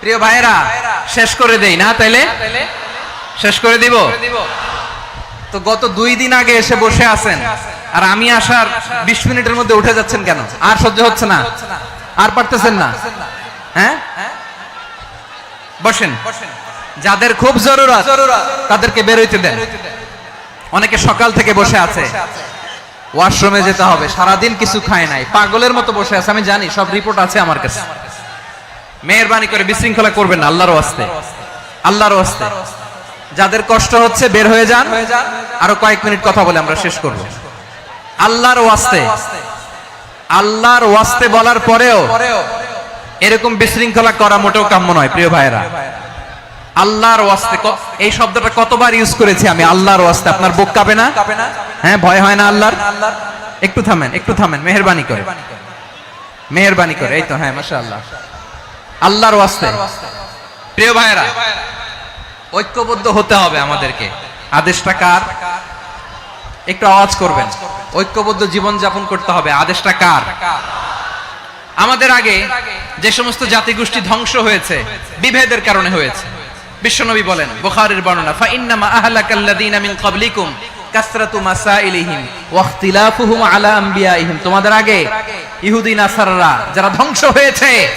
প্রিয় ভাইরা শেষ করে দেই না তাইলে? শেষ করে দিব? তো গত দুই দিন আগে এসে বসে আছেন। আর আমি আসার বিশ মিনিটের মধ্যে উঠে যাচ্ছেন কেন? আর সহ্য হচ্ছে না। আর পারতেছেন না। হ্যাঁ? বসেন। যাদের খুব জরুরত তাদেরকে বেরোইতে দেন। অনেকে সকাল থেকে বসে আছে। ওয়াশরুমে যেতে হবে। সারাদিন কিছু খায় নাই। পাগলের মতো বসে আছে। আমি জানি সব রিপোর্ট আছে আমার কাছে। মেহরবানি করে বিশৃঙ্খলা করবেন না, আল্লাহর ওয়াস্তে। আল্লাহর ওয়াস্তে। যাদের কষ্ট হচ্ছে, বের হয়ে যান। আরও কয়েক মিনিট কথা বলে আমরা শেষ করব। আল্লাহর ওয়াস্তে। আল্লাহর ওয়াস্তে বলার পরেও এরকম বিশৃঙ্খলা করা মোটেও কাম্য নয়, প্রিয় ভাইয়েরা। আল্লাহর ওয়াস্তে এই শব্দটা কতবার ইউজ করেছি আমি, আল্লাহর ওয়াস্তে। আপনার বুক কাঁপে না? হ্যাঁ ভয় হয় না আল্লাহর? একটু থামেন একটু থামেন, মেহরবানি করে। মেহরবানি করে, এই তো হ্যাঁ মাশাআল্লাহ। আল্লাহর ওয়াস্তে। প্রিয় ভাইয়েরা ঐক্যবদ্ধ হতে হবে আমাদেরকে। আদেশটা কার? একটু আওয়াজ করবেন। ঐক্যবদ্ধ জীবন যাপন করতে হবে। আদেশটা কার? আমাদের আগে যে সমস্ত জাতিগোষ্ঠী ধ্বংস হয়েছে বিভেদের কারণে হয়েছে। বিশ্বনবী বলেন বুখারীর বর্ণনা ফা ইন্নামা আহলাকাল্লাযীনা মিন ক্বাবলিকুম কাসরাতু মাসাইলিহিম ওয়া ইখতিলাফুহুম আলা আম্বিয়াইহিম। তোমাদের আগে ইহুদি নাসাররা যারা ধ্বংস হয়েছে।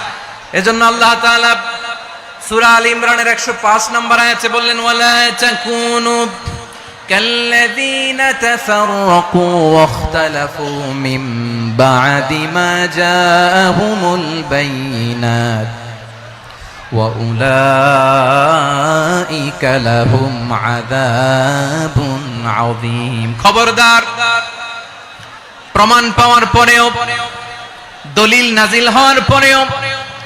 এজন্য আল্লাহ তাআলা সূরা আল ইমরানের 105 নম্বর আয়াতে বললেন ওয়ালা তাকুনু كالذين تفرقوا واختلفوا من بعد ما جاءهم البينات وأولئك لهم عذاب عظيم খবরদার প্রমাণ পাওয়ার পরেও দলিল নাজিল হওয়ার পরেও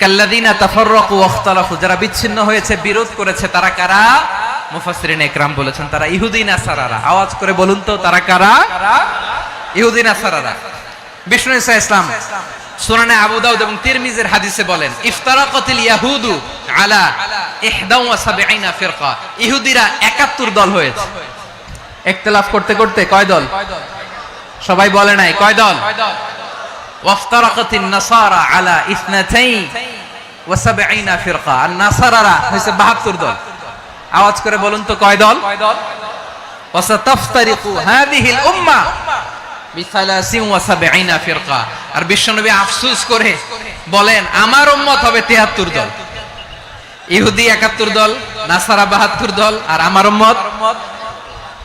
কাল্লাযীনা তাফাররাকু ওয়াখতালাফু যারা বিচ্ছিন্ন হয়েছে, বিরোধ করেছে, তারা কারা? মুফাসসিরিন একরাম বলেছেন, তারা ইহুদি নাসারারা আওয়াজ করে বলুন তো, তারা কারা? ইহুদি নাসারারা বিষ্ণু ইসা ইসলাম সুনানে আবু দাউদ এবং তিরমিজের হাদিসে বলেন, ইফতারাকাতিল ইয়াহুদু আলা ইহদা ওয়া সাবঈনা ফিরকা। ইহুদিরা 71 দল হয়েছে। ইখতিলাফ করতে করতে কয় দল? সবাই বলে নাই, কয় দল? ওয়াফতারাকাতিন নাসারা আলা ইসনাতাই ওয়া সাবঈনা ফিরকা আর নাসারারা হইছে 72 দল? আওয়াজ করে আর বিশ্বনবী আফসোস করে বলেন, আমার উম্মত হবে 73 দল। ইহুদি 71 দল, নাসারা 72 দল, আর আমার উম্মত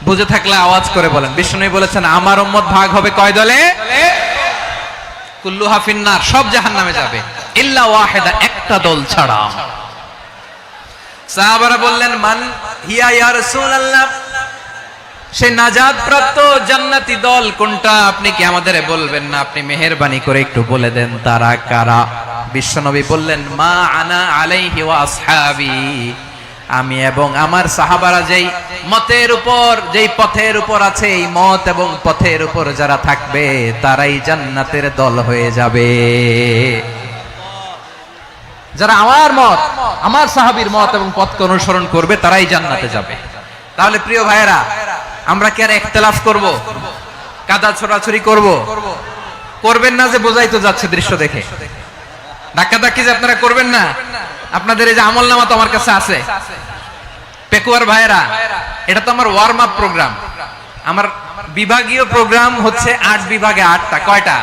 বুঝে থাকলে আওয়াজ করে বলেন। বিশ্বনবী বলেছেন, আমার উম্মত ভাগ হবে কয় দলে? কুল্লুহা ফিন্নার, সব জাহান্নামে যাবে। ইল্লা ওয়াহিদা, একটা দল ছাড়া। সাহাবারা বললেন, মান হিয়া ইয়া রাসূলুল্লাহ? সে প্রাপ্ত জান্নাতি দল কোনটা? আপনি কি আমাদের বলবেন না? আপনি মেহেরবানি করে একটু বলে দেন তারা কারা? বিশ্বনবী বললেন, মা আনা আলাইহি ওয়া আসহাবি। আমি এবং আমার সাহাবারা যেই মতের উপর, যেই পথের উপর আছে, এই মত এবং পথের উপর যারা থাকবে, তারাই জান্নাতের দল হয়ে যাবে। যারা আমার মত, আমার সাহাবীর মত এবং পথকে অনুসরণ করবে, তারাই জান্নাতে যাবে। তাহলে প্রিয় ভাইয়েরা, আমরা কি আর একতলাফ করব? কাদা ছোড়াছড়ি করব? করবেন না যে বোঝাই তো যাচ্ছে দৃশ্য দেখে। ধাক্কা ধাক্কি যে আপনারা করবেন না। আপনাদের এই যে আমল নামা তো আমার কাছে আছে। পেকুয়ার ভাইয়েরা, এটা তো আমার ওয়ার্ম আপ প্রোগ্রাম আমার বিভাগীয় প্রোগ্রাম হচ্ছে আট বিভাগে আটটা, কয়টা?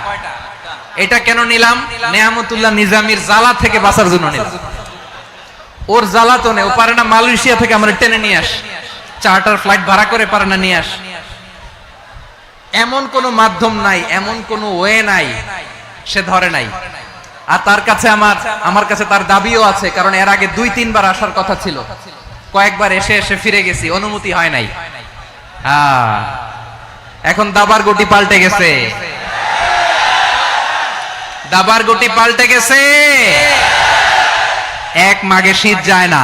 এটা কেন নিলাম? নেয়ামতুল্লাহ নিজামির জালা থেকে বাঁচার জন্য নিলাম। ওর জ্বালাতনে ও পারে না মালয়েশিয়া থেকে আমরা টেনে নিয়ে আস। চার্টার ফ্লাইট ভাড়া করে পারে না নিয়ে আস। এমন কোনো মাধ্যম নাই, এমন কোনো ওয়ে নাই, সে ধরে নাই। আর তার কাছে আমার আমার কাছে তার দাবিও আছে কারণ এর আগে দুই তিনবার আসার কথা ছিল। কয়েকবার এসে এসে ফিরে গেছি অনুমতি হয় নাই। আহ, এখন দাবার গটি পাল্টে গেছে। দাবার গটি পাল্টে গেছে। এক মাগে শীত যায় না।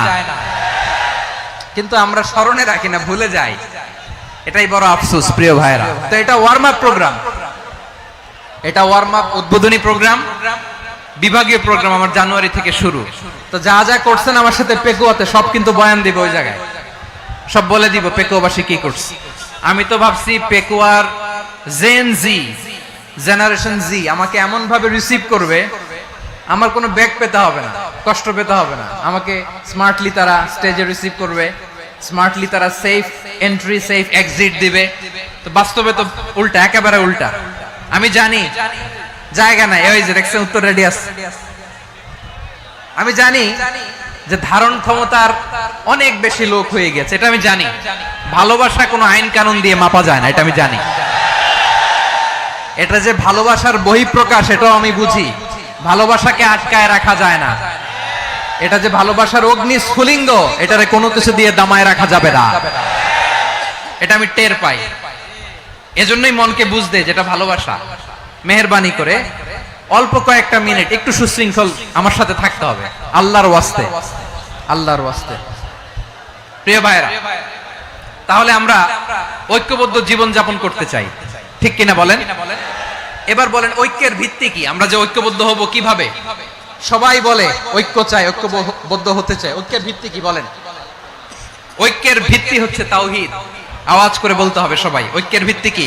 কিন্তু আমরা স্মরণে রাখি না ভুলে যাই। এটাই বড় আফসোস প্রিয় ভাইরা তো এটা ওয়ার্ম আপ প্রোগ্রাম এটা ওয়ার্ম আপ উদ্বোধনী প্রোগ্রাম বিভাগীয় প্রোগ্রাম আমার জানুয়ারি থেকে শুরু। তো যা যা করছেন আমার সাথে পেকুয়াতে সব কিন্তু বয়ান দিব ওই জায়গায়। সব বলে দিব পেকুয়াবাসী কি করছে। আমি তো ভাবছি পেকুয়ার জেন জি জেনারেশন জি আমাকে এমন ভাবে রিসিভ করবে, আমার কোনো ব্যাগ পেতে হবে না, কষ্ট পেতে হবে না। আমাকে স্মার্টলি তারা স্টেজে রিসিভ করবে স্মার্টলি তারা সেফ এন্ট্রি সেফ এক্সিট দিবে। তো বাস্তবে তো উল্টা, একেবারে উল্টা। আমি জানি জায়গা নাই। ওই যে দেখছেন, উত্তর রেডি আছে আমি জানি যে ধারণ ক্ষমতার অনেক বেশি লোক হয়ে গেছে, এটা আমি জানি। ভালোবাসা কোনো আইন কানুন দিয়ে মাপা যায় না, এটা আমি জানি। এটা যে ভালোবাসার বহিঃপ্রকাশ, এটাও আমি বুঝি। ভালোবাসাকে আটকায় রাখা যায় না। এটা যে ভালোবাসার অগ্নি স্ফুলিঙ্গ এটারে কোনো কিছু দিয়ে দামায় রাখা যাবে না। এটা আমি টের পাই। এজন্যই মনকে বুঝতে যেটা ভালোবাসা। মেহরবানি করে অল্প কয়েকটা মিনিট একটু সুশৃঙ্খল আমার সাথে থাকতে হবে। আল্লাহর ওয়াস্তে। আল্লাহর ওয়াস্তে। প্রিয় ভাইরা তাহলে আমরা ঐক্যবদ্ধ জীবন যাপন করতে চাই। ঠিক কিনা বলেন? এবার বলেন, ঐক্যের ভিত্তি কি? আমরা যে ঐক্যবদ্ধ হব কীভাবে? সবাই বলে, ঐক্য চাই, ঐক্যবদ্ধ হতে চাই। ঐক্যের ভিত্তি কি বলেন? ঐক্যের ভিত্তি হচ্ছে তাওহীদ। আওয়াজ করে বলতে হবে সবাই, ঐক্যের ভিত্তি কি?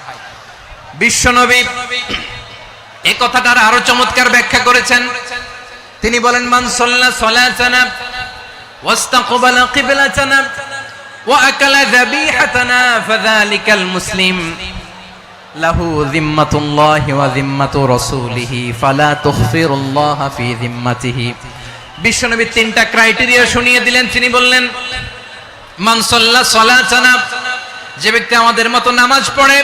বিশ্বনবী এই কথাটার আরও চমৎকার ব্যাখ্যা করেছেন। তিনি বলেন, মান সাল্লা ওয়াস্তাকবালা কিবলাতানা ওয়া আকালা যাবিহাতানা ফাযালিকাল মুসলিম। লাহু যিম্মাতুল্লাহি ওয়া যিম্মাতু রাসূলিহি, ফালা তুখফিরুল্লাহ ফি যিম্মাতিহি। বিশ্বনবী তিনটা ক্রাইটেরিয়া শুনিয়ে দিলেন। তিনি বললেন, মান সাল্লা সালাতানা, যে ব্যক্তি আমাদের মতো নামাজ পড়ে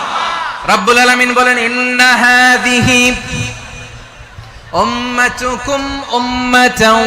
রব্বুল আলামিন বলেন ইন্না হাযিহি উম্মাতুকুম উম্মাতাও